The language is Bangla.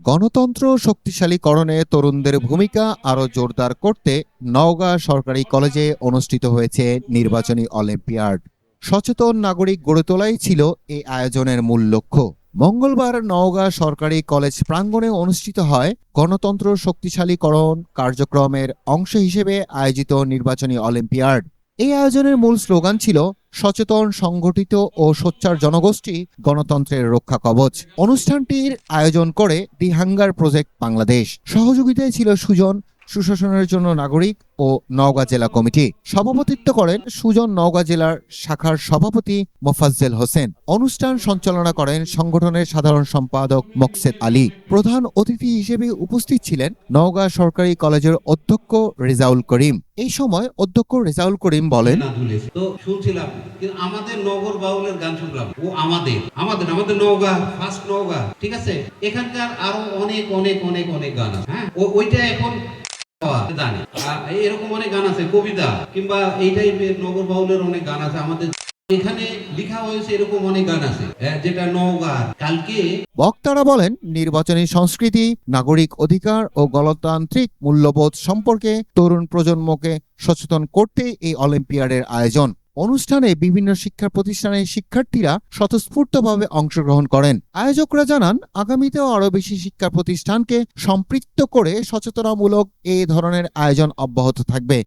গণতন্ত্র শক্তিশালীকরণে তরুণদের ভূমিকা আরও জোরদার করতে নওগাঁ সরকারি কলেজে অনুষ্ঠিত হয়েছে নির্বাচনী অলিম্পিয়াড। সচেতন নাগরিক গড়ে তোলাই ছিল এই আয়োজনের মূল লক্ষ্য। মঙ্গলবার নওগাঁ সরকারি কলেজ প্রাঙ্গণে অনুষ্ঠিত হয় গণতন্ত্র শক্তিশালীকরণ কার্যক্রমের অংশ হিসেবে আয়োজিত নির্বাচনী অলিম্পিয়াড। এই আয়োজনের মূল স্লোগান ছিল সচেতন, সংগঠিত ও সোচ্চার জনগোষ্ঠী গণতন্ত্রের রক্ষা কবচ। অনুষ্ঠানটির আয়োজন করে দি হাঙ্গার প্রজেক্ট বাংলাদেশ। সহযোগিতায় ছিল সুজন, সুশাসনের জন্য নাগরিক ও নওগাঁ জেলা কমিটি। সভাপতিত্ব করেন সুজন নওগাঁ জেলার শাখার সভাপতি মোফাজ্জেল হোসেন। অনুষ্ঠান সঞ্চালনা করেন সংগঠনের সাধারণ সম্পাদক মকসেদ আলী। প্রধান অতিথি হিসেবে উপস্থিত ছিলেন নওগাঁ সরকারি কলেজের অধ্যক্ষ রেজাউল করিম। এই সময় অধ্যক্ষ রেজাউল করিম বলেন তো শুনছিলাম, কিন্তু আমাদের নগর বাউলের গান শুনলাম। ও আমাদের আমাদের আমাদের নওগাঁ ফার্স্ট নওগাঁ, ঠিক আছে? এখানকার আরও অনেক অনেক অনেক অনেক গান আছে হ্যাঁ? ওইটা এখন জানি এরকম অনেক গান আছে, কবিতা, কিংবা এই টাইপের নগর বাউলের অনেক গান আছে, আমাদের বক্তারা বলেন, নির্বাচনী সংস্কৃতি, নাগরিক অধিকার ও গণতান্ত্রিক মূল্যবোধ সম্পর্কে তরুণ প্রজন্মকে সচেতন করতে এই অলিম্পিয়াডের আয়োজন। অনুষ্ঠানে বিভিন্ন শিক্ষা প্রতিষ্ঠানের শিক্ষার্থীরা স্বতঃস্ফূর্তভাবে অংশগ্রহণ করেন। আয়োজকরা জানান, আগামীতেও আরও বেশি শিক্ষা প্রতিষ্ঠানকে সম্পৃক্ত করে সচেতনামূলক এই ধরনের আয়োজন অব্যাহত থাকবে।